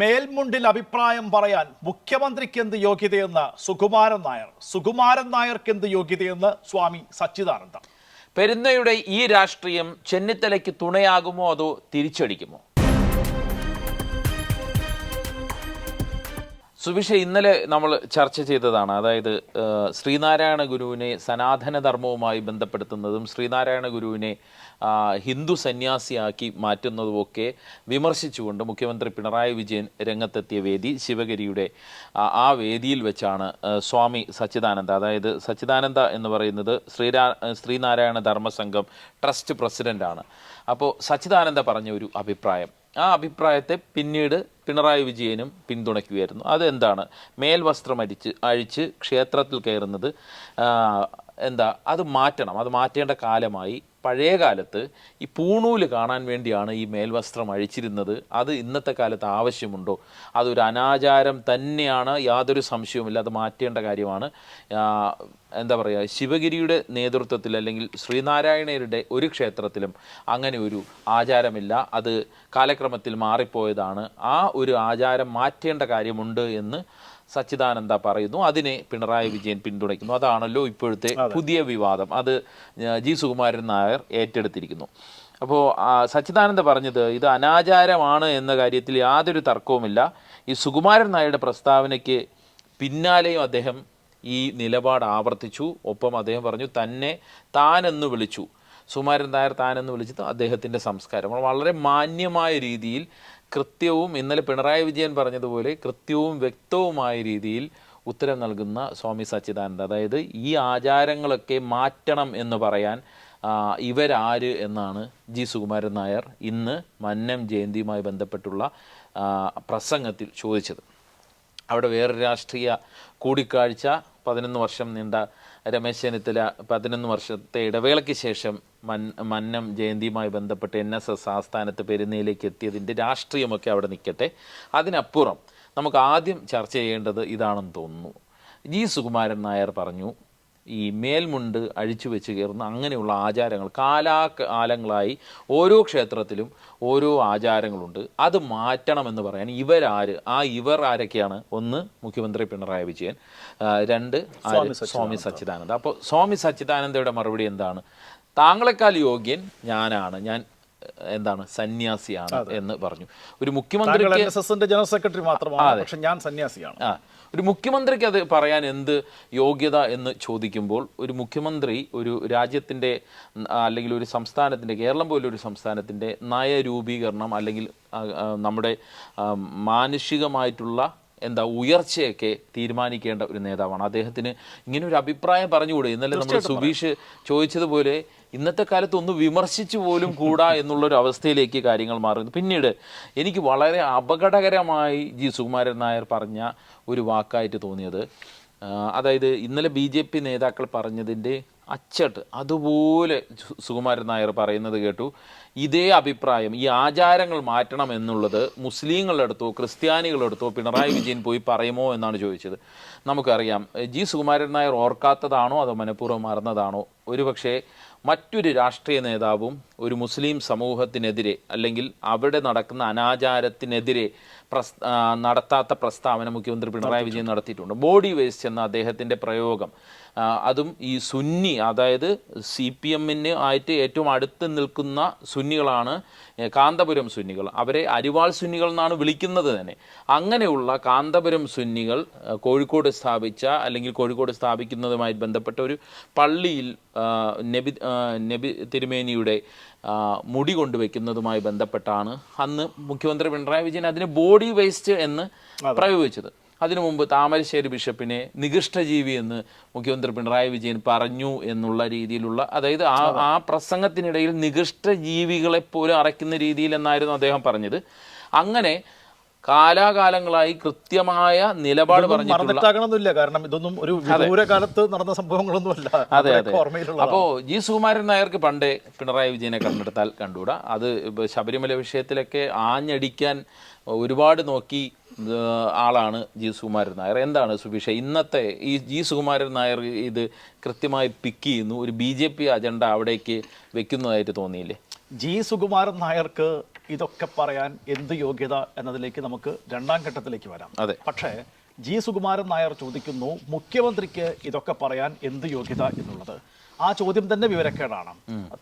മേൽമുണ്ടിൽ അഭിപ്രായം പറയാൻ മുഖ്യമന്ത്രിക്ക് എന്ത് യോഗ്യതയെന്ന് സുകുമാരൻ നായർ? സുകുമാരൻ നായർക്ക് എന്ത് യോഗ്യതയെന്ന് സ്വാമി സച്ചിദാനന്ദ? പെരുന്നയുടെ ഈ രാഷ്ട്രീയം ചെന്നിത്തലയ്ക്ക് തുണയാകുമോ അതോ തിരിച്ചടിക്കുമോ? സുവിഷ ഇന്നലെ നമ്മൾ ചർച്ച ചെയ്തതാണ്. അതായത് ശ്രീനാരായണ ഗുരുവിനെ സനാതന ധർമ്മവുമായി ബന്ധപ്പെടുത്തുന്നതും ശ്രീനാരായണ ഗുരുവിനെ ഹിന്ദു സന്യാസിയാക്കി മാറ്റുന്നതുമൊക്കെ വിമർശിച്ചുകൊണ്ട് മുഖ്യമന്ത്രി പിണറായി വിജയൻ രംഗത്തെത്തിയ വേദി ശിവഗിരിയുടെ ആ, വേദിയിൽ വെച്ചാണ് സ്വാമി സച്ചിദാനന്ദ. അതായത് സച്ചിദാനന്ദ എന്ന് പറയുന്നത് ശ്രീരാ ശ്രീനാരായണ ധർമ്മസംഘം ട്രസ്റ്റ് പ്രസിഡന്റാണ് അപ്പോൾ സച്ചിദാനന്ദ പറഞ്ഞ ഒരു അഭിപ്രായം. ആ അഭിപ്രായത്തെ പിന്നീട് പിണറായി വിജയനും പിന്തുണയ്ക്കുകയായിരുന്നു. അതെന്താണ്? മേൽവസ്ത്രം അരിച്ച് അഴിച്ച് ക്ഷേത്രത്തിൽ കയറുന്നത് എന്താ അത് മാറ്റണം. അത് മാറ്റേണ്ട കാലമായി പഴയ കാലത്ത് ഈ പൂണൂൽ കാണാൻ വേണ്ടിയാണ് ഈ മേൽവസ്ത്രം അഴിച്ചിരുന്നത്. അത് ഇന്നത്തെ കാലത്ത് ആവശ്യമുണ്ടോ? അതൊരു അനാചാരം തന്നെയാണ്. യാതൊരു സംശയവുമില്ല. അത് മാറ്റേണ്ട കാര്യമാണ്. എന്താ പറയുക ശിവഗിരിയുടെ നേതൃത്വത്തിൽ അല്ലെങ്കിൽ ശ്രീനാരായണരുടെ ഒരു ക്ഷേത്രത്തിലും അങ്ങനെ ഒരു ആചാരമില്ല. അത് കാലക്രമത്തിൽ മാറിപ്പോയതാണ്. ആ ഒരു ആചാരം മാറ്റേണ്ട കാര്യമുണ്ട് എന്ന് സച്ചിദാനന്ദ പറയുന്നു അതിനെ പിണറായി വിജയൻ പിന്തുണയ്ക്കുന്നു. അതാണല്ലോ ഇപ്പോഴത്തെ പുതിയ വിവാദം. അത് ജി സുകുമാരൻ നായർ ഏറ്റെടുത്തിരിക്കുന്നു. അപ്പോൾ സച്ചിദാനന്ദ പറഞ്ഞത് ഇത് അനാചാരമാണ് എന്ന കാര്യത്തിൽ യാതൊരു തർക്കവുമില്ല. ഈ സുകുമാരൻ നായരുടെ പ്രസ്താവനയ്ക്ക് പിന്നാലെയും അദ്ദേഹം ഈ നിലപാട് ആവർത്തിച്ചു. ഒപ്പം അദ്ദേഹം പറഞ്ഞു തന്നെ താനെന്ന് വിളിച്ചു. സുകുമാരൻ നായർ താനെന്ന് വിളിച്ചത് അദ്ദേഹത്തിന്റെ സംസ്കാരം വളരെ മാന്യമായ രീതിയിൽ കൃത്യവും ഇന്നലെ പിണറായി വിജയൻ പറഞ്ഞതുപോലെ കൃത്യവും വ്യക്തവുമായ രീതിയിൽ ഉത്തരം നൽകുന്ന സ്വാമി സച്ചിദാനന്ദ. അതായത് ഈ ആചാരങ്ങളൊക്കെ മാറ്റണം എന്ന് പറയാൻ ഇവരാര് എന്നാണ് ജി സുകുമാരൻ നായർ ഇന്ന് മന്നം ജയന്തിയുമായി ബന്ധപ്പെട്ടുള്ള പ്രസംഗത്തിൽ ചോദിച്ചത്. അവിടെ വേറൊരു രാഷ്ട്രീയ കൂടിക്കാഴ്ച പതിനൊന്ന് വർഷം നീണ്ട രമേശ് ചെന്നിത്തല പതിനൊന്ന് വർഷത്തെ ഇടവേളയ്ക്ക് ശേഷം മന്നം ജയന്തിയുമായി ബന്ധപ്പെട്ട് എൻ എസ് എസ് ആസ്ഥാനത്ത് പെരുന്നയിലേക്ക് എത്തിയതിന്റെ രാഷ്ട്രീയമൊക്കെ അവിടെ നിൽക്കട്ടെ. അതിനപ്പുറം നമുക്ക് ആദ്യം ചർച്ച ചെയ്യേണ്ടത് ഇതാണെന്ന് തോന്നുന്നു. ജി സുകുമാരൻ നായർ പറഞ്ഞു ഈ മേൽമുണ്ട് അഴിച്ചു വെച്ച് കയറുന്ന അങ്ങനെയുള്ള ആചാരങ്ങൾ കാലാകാലങ്ങളായി ഓരോ ക്ഷേത്രത്തിലും ഓരോ ആചാരങ്ങളുണ്ട്. അത് മാറ്റണമെന്ന് പറയാൻ ഇവരാര് ആ ഇവർ ആരൊക്കെയാണ്? ഒന്ന് മുഖ്യമന്ത്രി പിണറായി വിജയൻ രണ്ട് സ്വാമി സച്ചിദാനന്ദ. അപ്പോൾ സ്വാമി സച്ചിദാനന്ദയുടെ മറുപടി എന്താണ്? താങ്കളെക്കാൾ യോഗ്യൻ ഞാനാണ്. ഞാൻ എന്താണ് സന്യാസിയാണ് എന്ന് പറഞ്ഞു. ഒരു മുഖ്യമന്ത്രി മുഖ്യമന്ത്രിക്ക് ജനറൽ സെക്രട്ടറി മാത്രമാണ്. പക്ഷെ ഞാൻ സന്യാസിയാണ്. ആ. ഒരു മുഖ്യമന്ത്രിക്ക് അത് പറയാൻ എന്ത് യോഗ്യത എന്ന് ചോദിക്കുമ്പോൾ ഒരു മുഖ്യമന്ത്രി ഒരു രാജ്യത്തിന്റെ അല്ലെങ്കിൽ ഒരു സംസ്ഥാനത്തിന്റെ കേരളം പോലെ ഒരു സംസ്ഥാനത്തിന്റെ നയരൂപീകരണം അല്ലെങ്കിൽ നമ്മുടെ മാനുഷികമായിട്ടുള്ള എന്താ ഉയർച്ചയൊക്കെ തീരുമാനിക്കേണ്ട ഒരു നേതാവാണ്. അദ്ദേഹത്തിന് ഇങ്ങനെ ഒരു അഭിപ്രായം പറഞ്ഞുകൂടെ? ഇന്നലെ നമ്മൾ സുബീഷ് ചോദിച്ചതുപോലെ ഇന്നത്തെ കാലത്ത് ഒന്ന് വിമർശിച്ചു പോലും കൂടാ എന്നുള്ളൊരു അവസ്ഥയിലേക്ക് കാര്യങ്ങൾ മാറുന്നു. പിന്നീട് എനിക്ക് വളരെ അപകടകരമായി ജി സുകുമാരൻ നായർ പറഞ്ഞ ഒരു വാക്കായിട്ട് തോന്നിയത്. അതായത് ഇന്നലെ ബി ജെ പി നേതാക്കൾ പറഞ്ഞതിന്റെ അച്ചട്ട് അതുപോലെ സുകുമാരൻ നായർ പറയുന്നത് കേട്ടു ഇതേ അഭിപ്രായം ഈ ആചാരങ്ങൾ മാറ്റണം എന്നുള്ളത് മുസ്ലിങ്ങളുടെ അടുത്തോ ക്രിസ്ത്യാനികളുടെ അടുത്തോ പിണറായി വിജയൻ പോയി പറയുമോ എന്നാണ് ചോദിച്ചത്. നമുക്കറിയാം ജി സുകുമാരൻ നായർ ഓർക്കാത്തതാണോ അതോ മനഃപൂർവം മറന്നതാണോ? ഒരുപക്ഷെ മറ്റൊരു രാഷ്ട്രീയ നേതാവും ഒരു മുസ്ലിം സമൂഹത്തിനെതിരെ അല്ലെങ്കിൽ അവിടെ നടക്കുന്ന അനാചാരത്തിനെതിരെ പ്രസ് നടത്താത്ത പ്രസ്താവന മുഖ്യമന്ത്രി പിണറായി വിജയൻ നടത്തിയിട്ടുണ്ട്. ബോഡി വേസ്റ്റ് എന്ന അദ്ദേഹത്തിന്റെ പ്രയോഗം അതും ഈ സുന്നി അതായത് സി പി എമ്മിന് ആയിട്ട് ഏറ്റവും അടുത്ത് നിൽക്കുന്ന സുന്നികളാണ് കാന്തപുരം സുന്നികൾ. അവരെ അരിവാൾ സുന്നികൾ എന്നാണ് വിളിക്കുന്നത് തന്നെ. അങ്ങനെയുള്ള കാന്തപുരം സുന്നികൾ കോഴിക്കോട് സ്ഥാപിച്ച അല്ലെങ്കിൽ കോഴിക്കോട് സ്ഥാപിക്കുന്നതുമായി ബന്ധപ്പെട്ട ഒരു പള്ളിയിൽ നബി നബി തിരുമേനിയുടെ മുടി കൊണ്ടുവയ്ക്കുന്നതുമായി ബന്ധപ്പെട്ടാണ് അന്ന് മുഖ്യമന്ത്രി പിണറായി വിജയൻ അതിന് ബോഡി വേസ്റ്റ് എന്ന് പ്രയോഗിച്ചത്. അതിനു മുമ്പ് താമരശ്ശേരി ബിഷപ്പിനെ നികൃഷ്ടജീവി എന്ന് മുഖ്യമന്ത്രി പിണറായി വിജയൻ പറഞ്ഞു എന്നുള്ള രീതിയിലുള്ള അതായത് ആ ആ പ്രസംഗത്തിനിടയിൽ നികൃഷ്ടജീവികളെ പോലും അറയ്ക്കുന്ന രീതിയിൽ എന്നായിരുന്നു അദ്ദേഹം പറഞ്ഞത്. അങ്ങനെ കാലാകാലങ്ങളായി കൃത്യമായ നിലപാട് പറഞ്ഞിട്ടില്ല കാരണം ഇതൊന്നും ഒരു ദൂരകാലത്ത് നടന്ന സംഭവങ്ങളൊന്നുമല്ല. അതെ അതെ. അപ്പോ ജി സുകുമാരൻ നായർക്ക് പണ്ടേ പിണറായി വിജയനെ കണ്ടെടുത്താൽ കണ്ടുകൂടാ. അത് ശബരിമല വിഷയത്തിലൊക്കെ ആഞ്ഞടിക്കാൻ ഒരുപാട് നോക്കി ആളാണ് ജി സുകുമാരൻ നായർ. എന്താണ് സുബീഷ ഇന്നത്തെ ഈ ജി സുകുമാരൻ നായർ ഇത് കൃത്യമായി പിക്ക് ചെയ്യുന്നു. ഒരു ബി ജെ പി അജണ്ട അവിടേക്ക് വെക്കുന്നതായിട്ട് തോന്നിയില്ലേ? ജി സുകുമാരൻ നായർക്ക് ഇതൊക്കെ പറയാൻ എന്ത് യോഗ്യത എന്നതിലേക്ക് നമുക്ക് രണ്ടാം ഘട്ടത്തിലേക്ക് വരാം അതെ. പക്ഷേ ജി സുകുമാരൻ നായർ ചോദിക്കുന്നു മുഖ്യമന്ത്രിക്ക് ഇതൊക്കെ പറയാൻ എന്ത് യോഗ്യത എന്നുള്ളത് ആ ചോദ്യം തന്നെ വിവരക്കേടാണ്.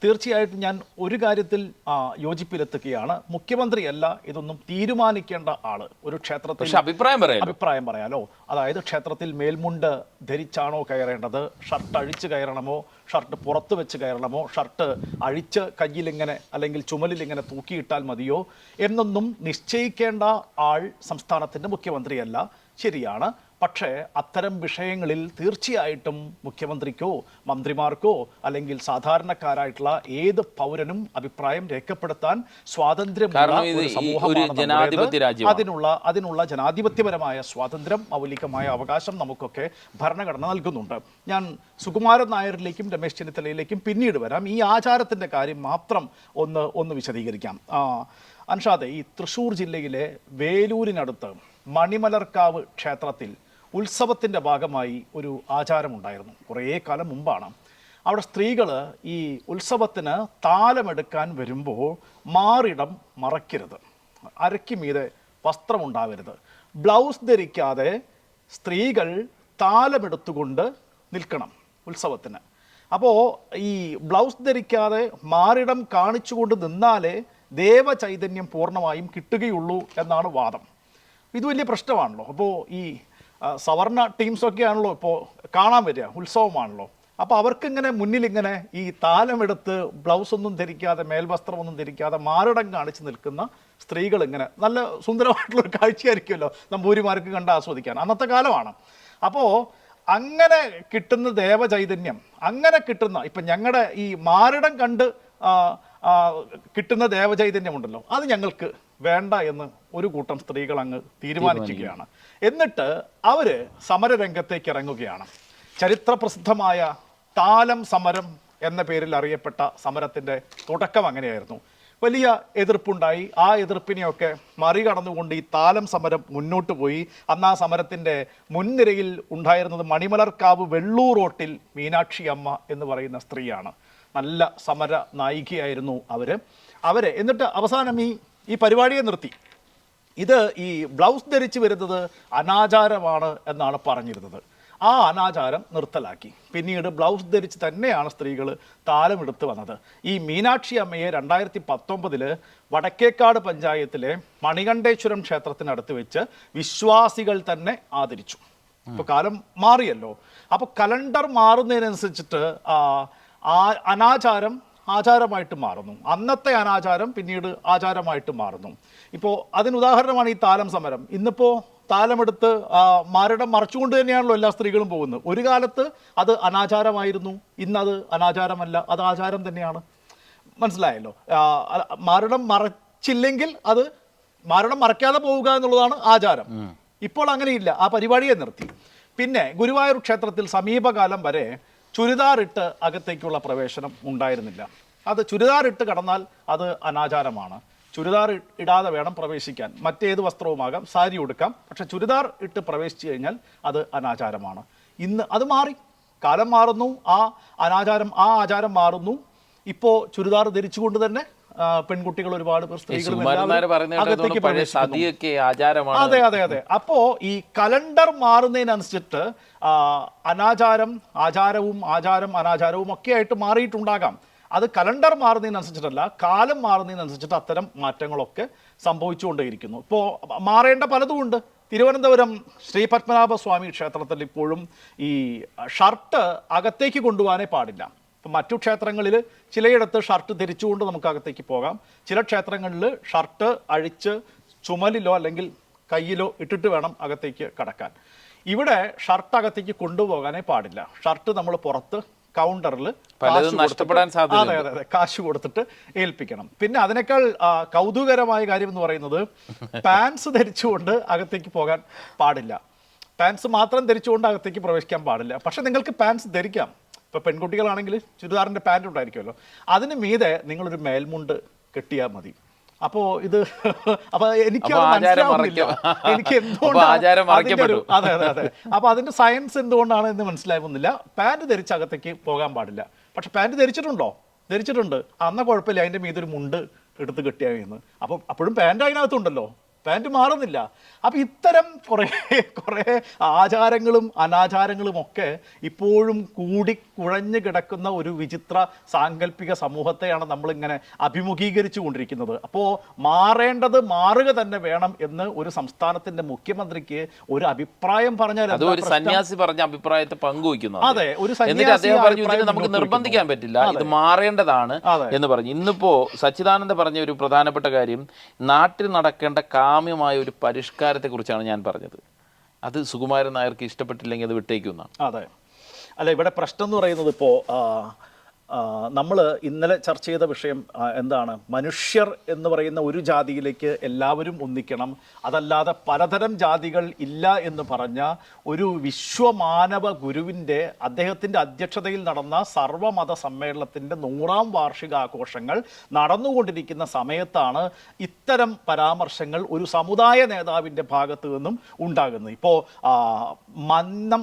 തീർച്ചയായിട്ടും ഞാൻ ഒരു കാര്യത്തിൽ യോജിപ്പിലെത്തുകയാണ്. മുഖ്യമന്ത്രിയല്ല ഇതൊന്നും തീരുമാനിക്കേണ്ട ആൾ. ഒരു ക്ഷേത്രത്തിൽ അഭിപ്രായം പറയാം അഭിപ്രായം പറയാലോ. അതായത് ക്ഷേത്രത്തിൽ മേൽമുണ്ട് ധരിച്ചാണോ കയറേണ്ടത്? ഷർട്ട് അഴിച്ച് കയറണമോ? ഷർട്ട് പുറത്ത് വെച്ച് കയറണമോ? ഷർട്ട് അഴിച്ച് കയ്യിലിങ്ങനെ അല്ലെങ്കിൽ ചുമലിൽ ഇങ്ങനെ തൂക്കിയിട്ടാൽ മതിയോ? എന്നൊന്നും നിശ്ചയിക്കേണ്ട ആൾ സംസ്ഥാനത്തിന്റെ മുഖ്യമന്ത്രിയല്ല. ശരിയാണ്. പക്ഷേ അത്തരം വിഷയങ്ങളിൽ തീർച്ചയായിട്ടും മുഖ്യമന്ത്രിക്കോ മന്ത്രിമാർക്കോ അല്ലെങ്കിൽ സാധാരണക്കാരായിട്ടുള്ള ഏത് പൗരനും അഭിപ്രായം രേഖപ്പെടുത്താൻ സ്വാതന്ത്ര്യം. അതിനുള്ള അതിനുള്ള ജനാധിപത്യപരമായ സ്വാതന്ത്ര്യം മൗലികമായ അവകാശം നമുക്കൊക്കെ ഭരണഘടന നൽകുന്നുണ്ട്. ഞാൻ സുകുമാരൻ നായരിലേക്കും രമേശ് ചെന്നിത്തലയിലേക്കും പിന്നീട് വരാം. ഈ ആചാരത്തിന്റെ കാര്യം മാത്രം ഒന്ന് ഒന്ന് വിശദീകരിക്കാം. അൻഷാദെ ഈ തൃശ്ശൂർ ജില്ലയിലെ വേലൂരിനടുത്ത് മണിമലർക്കാവ് ക്ഷേത്രത്തിൽ ഉത്സവത്തിന്റെ ഭാഗമായി ഒരു ആചാരമുണ്ടായിരുന്നു. കുറേ കാലം മുമ്പാണ്. അവിടെ സ്ത്രീകൾ ഈ ഉത്സവത്തിന് താലമെടുക്കാൻ വരുമ്പോൾ മാറിടം മറക്കരുത് അരയ്ക്ക് മീതെ വസ്ത്രമുണ്ടാവരുത്. ബ്ലൗസ് ധരിക്കാതെ സ്ത്രീകൾ താലമെടുത്തുകൊണ്ട് നിൽക്കണം ഉത്സവത്തിന്. അപ്പോൾ ഈ ബ്ലൗസ് ധരിക്കാതെ മാറിടം കാണിച്ചുകൊണ്ട് നിന്നാലേ ദേവചൈതന്യം പൂർണമായും കിട്ടുകയുള്ളൂ എന്നാണ് വാദം. ഇത് വലിയ പ്രശ്നമാണല്ലോ. അപ്പോൾ ഈ സവർണ ടീംസൊക്കെയാണല്ലോ ഇപ്പോൾ കാണാൻ വരിക ഉത്സവമാണല്ലോ. അപ്പോൾ അവർക്കിങ്ങനെ മുന്നിലിങ്ങനെ ഈ താലമെടുത്ത് ബ്ലൗസ് ഒന്നും ധരിക്കാതെ മേൽവസ്ത്രമൊന്നും ധരിക്കാതെ മാറിടം കാണിച്ച് നിൽക്കുന്ന സ്ത്രീകൾ ഇങ്ങനെ നല്ല സുന്ദരമായിട്ടുള്ള ഒരു കാഴ്ചയായിരിക്കുമല്ലോ നമ്പൂരിമാർക്ക് കണ്ട് ആസ്വദിക്കാൻ അന്നത്തെ കാലമാണ്. അപ്പോൾ അങ്ങനെ കിട്ടുന്ന ദേവചൈതന്യം അങ്ങനെ കിട്ടുന്ന ഇപ്പം ഞങ്ങളുടെ ഈ മാറിടം കണ്ട് കിട്ടുന്ന ദേവചൈതന്യമുണ്ടല്ലോ. അത് ഞങ്ങൾക്ക് വേണ്ട എന്ന് ഒരു കൂട്ടം സ്ത്രീകൾ അങ്ങ് തീരുമാനിക്കുകയാണ്. എന്നിട്ട് അവർ സമരരംഗത്തേക്ക് ഇറങ്ങുകയാണ്. ചരിത്ര പ്രസിദ്ധമായ താലം സമരം എന്ന പേരിൽ അറിയപ്പെട്ട സമരത്തിന്റെ തുടക്കം അങ്ങനെയായിരുന്നു. വലിയ എതിർപ്പുണ്ടായി. ആ എതിർപ്പിനെയൊക്കെ മറികടന്നുകൊണ്ട് ഈ താലം സമരം മുന്നോട്ട് പോയി. അന്ന് ആ സമരത്തിന്റെ മുൻനിരയിൽ ഉണ്ടായിരുന്നത് മണിമലർക്കാവ് വെള്ളൂർ റോട്ടിൽ മീനാക്ഷി അമ്മ എന്ന് പറയുന്ന സ്ത്രീയാണ്. നല്ല സമര നായികയായിരുന്നു അവർ അവരെ എന്നിട്ട് അവസാനം ഈ ഈ പരിപാടിയെ നിർത്തി. ഇത് ഈ ബ്ലൗസ് ധരിച്ച് വരുന്നത് അനാചാരമാണ് എന്നാണ് പറഞ്ഞിരുന്നത്. ആ അനാചാരം നിർത്തലാക്കി. പിന്നീട് ബ്ലൗസ് ധരിച്ച് തന്നെയാണ് സ്ത്രീകൾ താലമെടുത്ത് വന്നത്. ഈ മീനാക്ഷി അമ്മയെ രണ്ടായിരത്തി പത്തൊമ്പതിൽ വടക്കേക്കാട് പഞ്ചായത്തിലെ മണികണ്ഠേശ്വരം ക്ഷേത്രത്തിനടുത്ത് വെച്ച് വിശ്വാസികൾ തന്നെ ആദരിച്ചു. അപ്പോൾ കാലം മാറിയല്ലോ. അപ്പോൾ കലണ്ടർ മാറുന്നതിനനുസരിച്ചിട്ട് ആ, അനാചാരം ആചാരമായിട്ട് മാറുന്നു. അന്നത്തെ അനാചാരം പിന്നീട് ആചാരമായിട്ട് മാറുന്നു. ഇപ്പോൾ അതിന് ഉദാഹരണമാണ് ഈ താലം സമരം. ഇന്നിപ്പോൾ താലമെടുത്ത് മാരടം മറിച്ചുകൊണ്ട് തന്നെയാണല്ലോ എല്ലാ സ്ത്രീകളും പോകുന്നത്. ഒരു കാലത്ത് അത് അനാചാരമായിരുന്നു. ഇന്നത് അനാചാരമല്ല. അത് ആചാരം തന്നെയാണ്. മനസ്സിലായല്ലോ? മാരടം മറച്ചില്ലെങ്കിൽ അത് മാറിടം മറയ്ക്കാതെ പോവുക എന്നുള്ളതാണ് ആചാരം. ഇപ്പോൾ അങ്ങനെയില്ല. ആ പരിപാടിയെ നിർത്തി. പിന്നെ ഗുരുവായൂർ ക്ഷേത്രത്തിൽ സമീപകാലം വരെ ചുരിദാറിട്ട് അകത്തേക്കുള്ള പ്രവേശനം ഉണ്ടായിരുന്നില്ല. അത് ചുരിദാറിട്ട് കടന്നാൽ അത് അനാചാരമാണ്. ചുരിദാർ ഇടാതെ വേണം പ്രവേശിക്കാൻ. മറ്റേത് വസ്ത്രവുമാകാം സാരി ഉടുക്കാം. പക്ഷെ ചുരിദാർ ഇട്ട് പ്രവേശിച്ചു കഴിഞ്ഞാൽ അത് അനാചാരമാണ്. ഇന്ന് അത് മാറി. കാലം മാറുന്നു ആ അനാചാരം ആ ആചാരം മാറുന്നു. ഇപ്പോൾ ചുരിദാർ ധരിച്ചുകൊണ്ട് തന്നെ പെൺകുട്ടികൾ ഒരുപാട് പേർ അതെ അതെ അതെ. അപ്പോ ഈ കലണ്ടർ മാറുന്നതിനനുസരിച്ചിട്ട് അനാചാരം ആചാരവും ആചാരം അനാചാരവും ഒക്കെ ആയിട്ട് മാറിയിട്ടുണ്ടാകാം. അത് കലണ്ടർ മാറുന്നതിനനുസരിച്ചിട്ടല്ല കാലം മാറുന്നതിനനുസരിച്ചിട്ട് അത്തരം മാറ്റങ്ങളൊക്കെ സംഭവിച്ചുകൊണ്ടേയിരിക്കുന്നു. ഇപ്പോൾ മാറേണ്ട പലതും ഉണ്ട്. തിരുവനന്തപുരം ശ്രീ പത്മനാഭ സ്വാമി ക്ഷേത്രത്തിൽ ഇപ്പോഴും ഈ ഷർട്ട് അകത്തേക്ക് കൊണ്ടുപോകാനേ പാടില്ല. ഇപ്പം മറ്റു ക്ഷേത്രങ്ങളിൽ ചിലയിടത്ത് ഷർട്ട് ധരിച്ചുകൊണ്ട് നമുക്ക് അകത്തേക്ക് പോകാം. ചില ക്ഷേത്രങ്ങളിൽ ഷർട്ട് അഴിച്ച് ചുമലിലോ അല്ലെങ്കിൽ കയ്യിലോ ഇട്ടിട്ട് വേണം അകത്തേക്ക് കടക്കാൻ. ഇവിടെ ഷർട്ട് അകത്തേക്ക് കൊണ്ടുപോകാനേ പാടില്ല. ഷർട്ട് നമ്മൾ പുറത്ത് കൗണ്ടറിൽ നഷ്ടപ്പെടാൻ. അതെ അതെ അതെ കാശ് കൊടുത്തിട്ട് ഏൽപ്പിക്കണം. പിന്നെ അതിനേക്കാൾ കൗതുകരമായ കാര്യം എന്ന് പറയുന്നത് പാൻസ് ധരിച്ചുകൊണ്ട് അകത്തേക്ക് പോകാൻ പാടില്ല. പാൻസ് മാത്രം ധരിച്ചുകൊണ്ട് അകത്തേക്ക് പ്രവേശിക്കാൻ പാടില്ല. പക്ഷെ നിങ്ങൾക്ക് പാൻസ് ധരിക്കാം. ഇപ്പൊ പെൺകുട്ടികളാണെങ്കിൽ ചുരിദാറിന്റെ പാന്റ് ഉണ്ടായിരിക്കുമല്ലോ. അതിന് മീതെ നിങ്ങളൊരു മേൽമുണ്ട് കെട്ടിയാൽ മതി. അപ്പോ ഇത് അപ്പൊ എനിക്ക് മനസ്സിലാവുന്നില്ല. എനിക്ക് എന്തുകൊണ്ടാണ്. അതെ അതെ അതെ. അപ്പൊ അതിന്റെ സയൻസ് എന്തുകൊണ്ടാണ് എന്ന് മനസ്സിലാവുന്നില്ല. പാന്റ് ധരിച്ച് അകത്തേക്ക് പോകാൻ പാടില്ല. പക്ഷെ പാന്റ് ധരിച്ചിട്ടുണ്ടോ? ധരിച്ചിട്ടുണ്ട്. അന്ന കുഴപ്പമില്ല. അതിന്റെ മീതൊരു മുണ്ട് എടുത്ത് കെട്ടിയായിരുന്നു അപ്പം അപ്പോഴും പാന്റ് അതിനകത്തുണ്ടല്ലോ. പാന്റ് മാറുന്നില്ല. അപ്പം ഇത്തരം കുറേ കുറേ ആചാരങ്ങളും അനാചാരങ്ങളും ഒക്കെ ഇപ്പോഴും കൂടി കുഴഞ്ഞു കിടക്കുന്ന ഒരു വിചിത്ര സാങ്കല്പിക സമൂഹത്തെയാണ് നമ്മളിങ്ങനെ അഭിമുഖീകരിച്ചു കൊണ്ടിരിക്കുന്നത് അപ്പോൾ മാറേണ്ടത് മാറുക തന്നെ വേണം എന്ന് ഒരു സംസ്ഥാനത്തിന്റെ മുഖ്യമന്ത്രിക്ക് ഒരു അഭിപ്രായം പറഞ്ഞാൽ അത് ഒരു സന്യാസി പറഞ്ഞ അഭിപ്രായത്തെ പങ്കുവയ്ക്കുന്നു അതെ, ഒരു സന്യാസി പറഞ്ഞു നമുക്ക് നിർബന്ധിക്കാൻ പറ്റില്ല ഇത് മാറേണ്ടതാണ് എന്ന് പറഞ്ഞു. ഇന്നിപ്പോ സച്ചിദാനന്ദ പറഞ്ഞ ഒരു പ്രധാനപ്പെട്ട കാര്യം നാട്ടിൽ നടക്കേണ്ട കാമ്യമായ ഒരു പരിഷ്കാരത്തെ കുറിച്ചാണ് ഞാൻ പറഞ്ഞത്. അത് സുകുമാരൻ നായർക്ക് ഇഷ്ടപ്പെട്ടില്ലെങ്കിൽ അത് വിട്ടേക്കുന്നാണ്. അതെ. അല്ല ഇവിടെ പ്രശ്നം എന്ന് പറയുന്നത് ഇപ്പോൾ നമ്മൾ ഇന്നലെ ചർച്ച ചെയ്ത വിഷയം എന്താണ്? മനുഷ്യർ എന്ന് പറയുന്ന ഒരു ജാതിയിലേക്ക് എല്ലാവരും ഒന്നിക്കണം. അതല്ലാതെ പലതരം ജാതികൾ ഇല്ല എന്ന് പറഞ്ഞ ഒരു വിശ്വമാനവ ഗുരുവിന്റെ അദ്ദേഹത്തിന്റെ അധ്യക്ഷതയിൽ നടന്ന സർവമത സമ്മേളനത്തിന്റെ നൂറാം വാർഷികാഘോഷങ്ങൾ നടന്നുകൊണ്ടിരിക്കുന്ന സമയത്താണ് ഇത്തരം പരാമർശങ്ങൾ ഒരു സമുദായ നേതാവിന്റെ ഭാഗത്തു നിന്നും ഉണ്ടാകുന്നത്. ഇപ്പോൾ മന്നം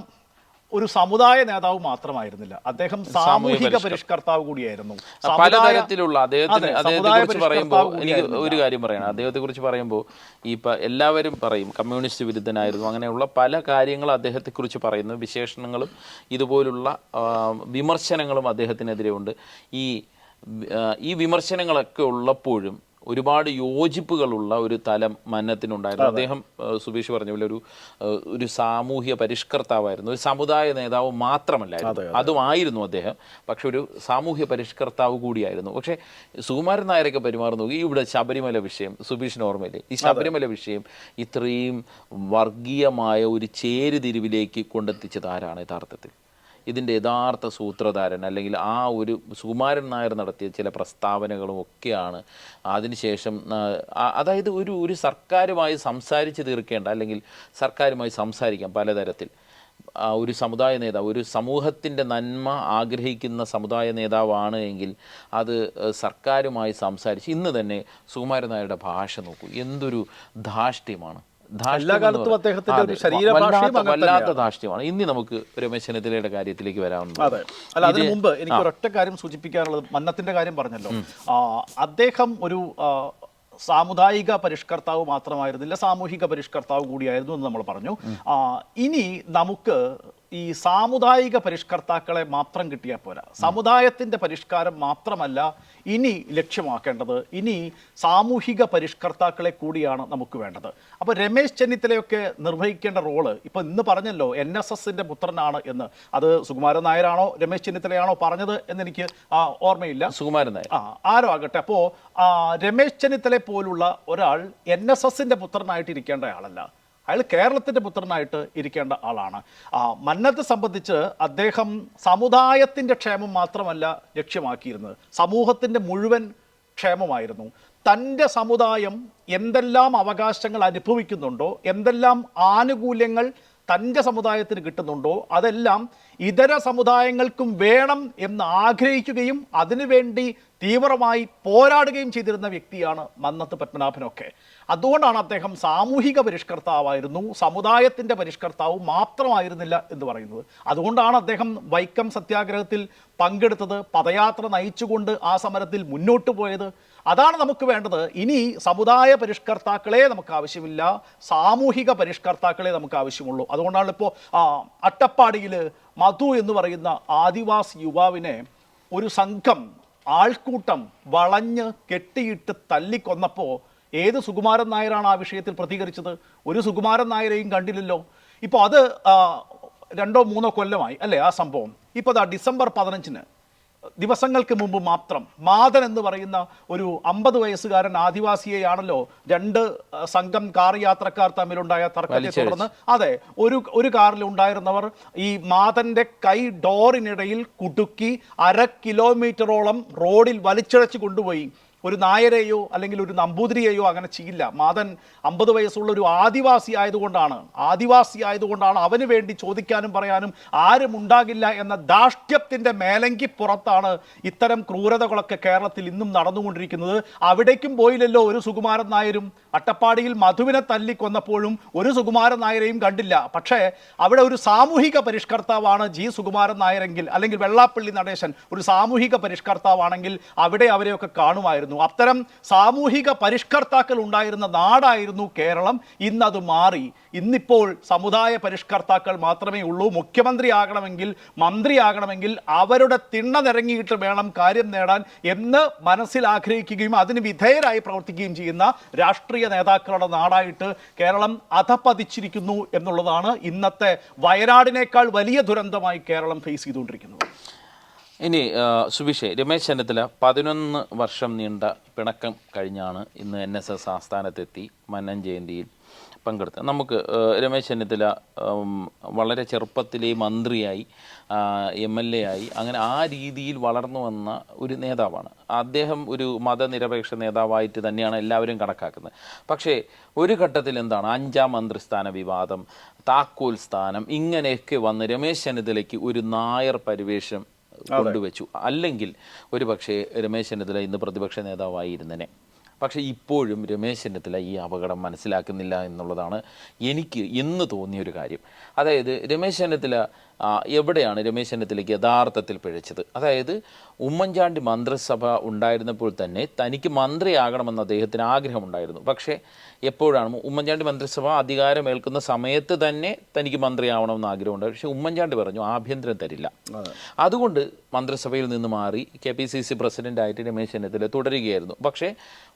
ഒരു സമുദായ നേതാവ് മാത്രമായിരുന്നില്ല. അദ്ദേഹം സാമൂഹിക പരിഷ്കർത്താവ് കൂടിയായിരുന്നു. പലതരത്തിലുള്ള അദ്ദേഹത്തിന് അദ്ദേഹത്തെ കുറിച്ച് പറയുമ്പോൾ എനിക്ക് ഒരു കാര്യം പറയണം. അദ്ദേഹത്തെ കുറിച്ച് പറയുമ്പോൾ ഈ എല്ലാവരും പറയും കമ്മ്യൂണിസ്റ്റ് വിരുദ്ധനായിരുന്നു. അങ്ങനെയുള്ള പല കാര്യങ്ങളും അദ്ദേഹത്തെ കുറിച്ച് പറയുന്നു. വിശേഷണങ്ങളും ഇതുപോലുള്ള വിമർശനങ്ങളും അദ്ദേഹത്തിനെതിരെ ഉണ്ട്. ഈ ഈ വിമർശനങ്ങളൊക്കെ ഉള്ളപ്പോഴും ഒരുപാട് യോജിപ്പുകളുള്ള ഒരു തലം മന്നത്തിനുണ്ടായിരുന്നു. അദ്ദേഹം സുബീഷ് പറഞ്ഞ പോലെ ഒരു ഒരു സാമൂഹ്യ പരിഷ്കർത്താവായിരുന്നു. ഒരു സമുദായ നേതാവ് മാത്രമല്ലായിരുന്നു. അതുമായിരുന്നു അദ്ദേഹം. പക്ഷെ ഒരു സാമൂഹ്യ പരിഷ്കർത്താവ് കൂടിയായിരുന്നു. പക്ഷേ സുകുമാരൻ നായരൊക്കെ പെരുമാറുന്നു ഇവിടെ ശബരിമല വിഷയം സുബീഷിന് ഓർമ്മയില്ലേ? ഈ ശബരിമല വിഷയം ഇത്രയും വർഗീയമായ ഒരു ചേരുതിരിവിലേക്ക് കൊണ്ടെത്തിച്ചത് ആരാണ് യഥാർത്ഥത്തിൽ? ഇതിന്റെ യഥാർത്ഥ സൂത്രധാരൻ അല്ലെങ്കിൽ ആ ഒരു സുകുമാരൻ നായർ നടത്തിയ ചില പ്രസ്താവനകളും ഒക്കെയാണ് അതിനുശേഷം അതായത് ഒരു ഒരു സർക്കാരുമായി സംസാരിച്ച് തീർക്കേണ്ട അല്ലെങ്കിൽ സർക്കാരുമായി സംസാരിക്കാം പലതരത്തിൽ. ഒരു സമുദായ നേതാവ് ഒരു സമൂഹത്തിന്റെ നന്മ ആഗ്രഹിക്കുന്ന സമുദായ നേതാവാണ് എങ്കിൽ അത് സർക്കാരുമായി സംസാരിച്ച് ഇന്ന് തന്നെ സുകുമാരൻ നായരുടെ ഭാഷ നോക്കൂ. എന്തൊരു ധാഷ്ട്യമാണ് വല്ലാത്ത- ധാഷ്ട്യമാണ് ഇനി നമുക്ക് രമേശ് ചെന്നിത്തലയുടെ കാര്യത്തിലേക്ക് വരാവുന്നത്. അതെ. അല്ല അതിനു മുമ്പ് എനിക്ക് ഒരൊറ്റ കാര്യം സൂചിപ്പിക്കാനുള്ളത് മന്നത്തിന്റെ കാര്യം പറഞ്ഞല്ലോ. അദ്ദേഹം ഒരു സാമുദായിക പരിഷ്കർത്താവ് മാത്രമായിരുന്നില്ല സാമൂഹിക പരിഷ്കർത്താവ് കൂടിയായിരുന്നു എന്ന് നമ്മൾ പറഞ്ഞു. ഇനി നമുക്ക് ഈ സാമുദായിക പരിഷ്കർത്താക്കളെ മാത്രം കിട്ടിയാൽ പോരാ. സമുദായത്തിന്റെ പരിഷ്കാരം മാത്രമല്ല ഇനി ലക്ഷ്യമാക്കേണ്ടത് ഇനി സാമൂഹിക പരിഷ്കർത്താക്കളെ കൂടിയാണ് നമുക്ക് വേണ്ടത്. അപ്പോൾ രമേശ് ചെന്നിത്തലയൊക്കെ നിർവഹിക്കേണ്ട റോൾ ഇപ്പോൾ ഇന്ന് പറഞ്ഞല്ലോ എൻ എസ് എസിന്റെ പുത്രനാണ് എന്ന്. അത് സുകുമാരൻ നായരാണോ രമേശ് ചെന്നിത്തലയാണോ പറഞ്ഞത് എന്നെനിക്ക് ഓർമ്മയില്ല. സുകുമാരൻ നായർ. ആ ആരോ ആകട്ടെ അപ്പോൾ രമേശ് ചെന്നിത്തല പോലുള്ള ഒരാൾ എൻ എസ് എസിന്റെ പുത്രനായിട്ട് ഇരിക്കേണ്ട ആളല്ല. അയാൾ കേരളത്തിന്റെ പുത്രനായിട്ട് ഇരിക്കേണ്ട ആളാണ്. മന്നത്ത് സംബന്ധിച്ച് അദ്ദേഹം സമുദായത്തിന്റെ ക്ഷേമം മാത്രമല്ല ലക്ഷ്യമാക്കിയിരുന്നത്. സമൂഹത്തിന്റെ മുഴുവൻ ക്ഷേമമായിരുന്നു. തന്റെ സമുദായം എന്തെല്ലാം അവകാശങ്ങൾ അനുഭവിക്കുന്നുണ്ടോ എന്തെല്ലാം ആനുകൂല്യങ്ങൾ തന്റെ സമുദായത്തിന് കിട്ടുന്നുണ്ടോ? അതെല്ലാം ഇതര സമുദായങ്ങൾക്കും വേണം എന്ന് ആഗ്രഹിക്കുകയും അതിനുവേണ്ടി തീവ്രമായി പോരാടുകയും ചെയ്തിരുന്ന വ്യക്തിയാണ് മന്നത്ത് പത്മനാഭനൊക്കെ. അതുകൊണ്ടാണ് അദ്ദേഹം സാമൂഹിക പരിഷ്കർത്താവായിരുന്നു സമുദായത്തിന്റെ പരിഷ്കർത്താവ് മാത്രമായിരുന്നില്ല എന്ന് പറയുന്നത്. അതുകൊണ്ടാണ് അദ്ദേഹം വൈക്കം സത്യാഗ്രഹത്തിൽ പങ്കെടുത്തത് പദയാത്ര നയിച്ചുകൊണ്ട് ആ സമരത്തിൽ മുന്നോട്ട് പോയത്. അതാണ് നമുക്ക് വേണ്ടത്. ഇനി സമുദായ പരിഷ്കർത്താക്കളെ നമുക്ക് ആവശ്യമില്ല. സാമൂഹിക പരിഷ്കർത്താക്കളെ നമുക്ക് ആവശ്യമുള്ളൂ. അതുകൊണ്ടാണ് ഇപ്പോൾ അട്ടപ്പാടിയിൽ മധു എന്ന് പറയുന്ന ആദിവാസി യുവാവിനെ ഒരു സംഘം ആൾക്കൂട്ടം വളഞ്ഞ് കെട്ടിയിട്ട് തല്ലിക്കൊന്നപ്പോൾ ഏത് സുകുമാരൻ നായരാണ് ആ വിഷയത്തിൽ പ്രതികരിച്ചത്? ഒരു സുകുമാരൻ നായരെയും കണ്ടില്ലല്ലോ. ഇപ്പോൾ അത് രണ്ടോ മൂന്നോ കൊല്ലമായി അല്ലേ ആ സംഭവം? ഇപ്പോൾ അതാ ഡിസംബർ പതിനഞ്ചിന് ദിവസങ്ങൾക്ക് മുമ്പ് മാത്രം മാതൻ എന്ന് പറയുന്ന ഒരു അമ്പത് വയസ്സുകാരൻ ആദിവാസിയെയാണല്ലോ രണ്ട് സംഘം കാർ യാത്രക്കാർ തമ്മിലുണ്ടായ തർക്കത്തെ തുടർന്ന്. അതെ ഒരു ഒരു കാറിൽ ഉണ്ടായിരുന്നവർ ഈ മാതന്റെ കൈ ഡോറിനിടയിൽ കുടുക്കി അര കിലോമീറ്ററോളം റോഡിൽ വലിച്ചിഴച്ച് കൊണ്ടുപോയി. ഒരു നായരെയോ അല്ലെങ്കിൽ ഒരു നമ്പൂതിരിയെയോ അങ്ങനെ ചെയ്യില്ല. മാതൻ അമ്പത് വയസ്സുള്ള ഒരു ആദിവാസി ആയതുകൊണ്ടാണ്. ആദിവാസി ആയതുകൊണ്ടാണ് അവന് വേണ്ടി ചോദിക്കാനും പറയാനും ആരും ഉണ്ടാകില്ല എന്ന ദാഷ്ട്യത്തിന്റെ മേലങ്കി പുറത്താണ് ഇത്തരം ക്രൂരതകളൊക്കെ കേരളത്തിൽ ഇന്നും നടന്നുകൊണ്ടിരിക്കുന്നത്. അവിടേക്കും പോയില്ലല്ലോ ഒരു സുകുമാരൻ നായരും. അട്ടപ്പാടിയിൽ മധുവിനെ തല്ലിക്കൊന്നപ്പോഴും ഒരു സുകുമാരൻ നായരെയും കണ്ടില്ല. പക്ഷേ അവിടെ ഒരു സാമൂഹിക പരിഷ്കർത്താവാണ് ജി സുകുമാരൻ നായരെങ്കിൽ അല്ലെങ്കിൽ വെള്ളാപ്പള്ളി നടേശൻ. ഒരു സാമൂഹിക പരിഷ്കർത്താവാണെങ്കിൽ അവിടെ അവരെയൊക്കെ കാണുമായിരുന്നു. ഉണ്ടായിരുന്നു. അത്തരം സാമൂഹിക പരിഷ്കർത്താക്കൾ ഉണ്ടായിരുന്ന നാടായിരുന്നു കേരളം. ഇന്നത് മാറി. ഇന്നിപ്പോൾ സമുദായ പരിഷ്കർത്താക്കൾ മാത്രമേ ഉള്ളൂ. മുഖ്യമന്ത്രി ആകണമെങ്കിൽ മന്ത്രി മന്ത്രിയാകണമെങ്കിൽ അവരുടെ തിണ്ണ നിറങ്ങിയിട്ട് വേണം കാര്യം നേടാൻ എന്ന് മനസ്സിൽ ആഗ്രഹിക്കുകയും അതിന് വിധേയരായി പ്രവർത്തിക്കുകയും ചെയ്യുന്ന രാഷ്ട്രീയ നേതാക്കളുടെ നാടായിട്ട് കേരളം അധപ്പതിച്ചിരിക്കുന്നു എന്നുള്ളതാണ് ഇന്നത്തെ വയനാടിനേക്കാൾ വലിയ ദുരന്തമായി കേരളം ഫേസ് ചെയ്തുകൊണ്ടിരിക്കുന്നത്. ഇനി സുബിഷെ രമേശ് ചെന്നിത്തല പതിനൊന്ന് വർഷം നീണ്ട പിണക്കം കഴിഞ്ഞാണ് ഇന്ന് എൻ എസ് എസ് ആസ്ഥാനത്തെത്തി മന്നൻ ജയന്തിയിൽ പങ്കെടുത്തത്. നമുക്ക് രമേശ് ചെന്നിത്തല വളരെ ചെറുപ്പത്തിലേ മന്ത്രിയായി എം എൽ എ ആയി അങ്ങനെ ആ രീതിയിൽ വളർന്നു വന്ന ഒരു നേതാവാണ്. അദ്ദേഹം ഒരു മതനിരപേക്ഷ നേതാവായിട്ട് തന്നെയാണ് എല്ലാവരും കണക്കാക്കുന്നത്. പക്ഷേ ഒരു ഘട്ടത്തിൽ എന്താണ് അഞ്ചാം മന്ത്രിസ്ഥാന വിവാദം താക്കോൽ സ്ഥാനം ഇങ്ങനെയൊക്കെ വന്ന് രമേശ് ചെന്നിത്തലയ്ക്ക് ഒരു നായർ പരിവേഷം കൊണ്ടുവച്ചു. അല്ലെങ്കിൽ ഒരു പക്ഷേ രമേശ് ചെന്നിത്തല ഇന്ന് പ്രതിപക്ഷ നേതാവായിരുന്നനെ. പക്ഷേ ഇപ്പോഴും രമേശ് ചെന്നിത്തല ഈ അപകടം മനസ്സിലാക്കുന്നില്ല എന്നുള്ളതാണ് എനിക്ക് ഇന്ന് തോന്നിയൊരു കാര്യം. അതായത് രമേശ് ചെന്നിത്തല എവിടെയാണ് രമേശ് ചെന്നിത്തലയ്ക്ക് യഥാർത്ഥത്തിൽ പിഴച്ചത്? അതായത് ഉമ്മൻചാണ്ടി മന്ത്രിസഭ ഉണ്ടായിരുന്നപ്പോൾ തന്നെ തനിക്ക് മന്ത്രിയാകണമെന്ന് അദ്ദേഹത്തിന് ആഗ്രഹമുണ്ടായിരുന്നു. പക്ഷേ എപ്പോഴാണ് ഉമ്മൻചാണ്ടി മന്ത്രിസഭ അധികാരമേൽക്കുന്ന സമയത്ത് തന്നെ തനിക്ക് മന്ത്രിയാവണമെന്ന് ആഗ്രഹമുണ്ട് പക്ഷേ ഉമ്മൻചാണ്ടി പറഞ്ഞു ആഭ്യന്തരം തരില്ല. അതുകൊണ്ട് മന്ത്രിസഭയിൽ നിന്ന് മാറി കെ പി സി സി പ്രസിഡന്റായിട്ട് രമേശ് ചെന്നിത്തല തുടരുകയായിരുന്നു. പക്ഷേ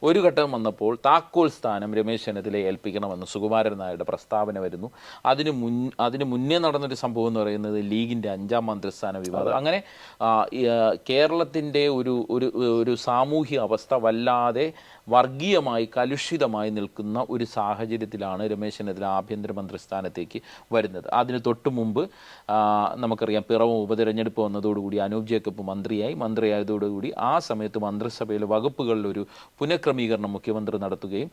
ഒരു ഘട്ടം വന്നപ്പോൾ താക്കോൽ സ്ഥാനം രമേശ് ചെന്നിത്തലയെ ഏൽപ്പിക്കണമെന്ന് സുകുമാരൻ നായരുടെ പ്രസ്താവന വരുന്നു. അതിന് മുൻ അതിന് മുന്നേ നടന്നൊരു സംഭവം എന്ന് പറയുന്നത് ലീഗിന്റെ അഞ്ചാം മന്ത്രിസ്ഥാന വിവാദം അങ്ങനെ കേരളത്തിന്റെ ഒരു ഒരു ഒരു സാമൂഹ്യ അവസ്ഥ വല്ലാതെ വർഗീയമായി കലുഷിതമായി നിൽക്കുന്ന ഒരു സാഹചര്യത്തിലാണ് രമേശനെതിരെ ആഭ്യന്തരമന്ത്രി സ്ഥാനത്തേക്ക് വരുന്നത്. അതിന് തൊട്ടു മുമ്പ് നമുക്കറിയാം പിറവം ഉപതെരഞ്ഞെടുപ്പ് വന്നതോടുകൂടി അനൂപ് ജേക്കബ് മന്ത്രിയായി. മന്ത്രിയായതോടുകൂടി ആ സമയത്ത് മന്ത്രിസഭയിലെ വകുപ്പുകളിലൊരു പുനഃക്രമീകരണം മുഖ്യമന്ത്രി നടത്തുകയും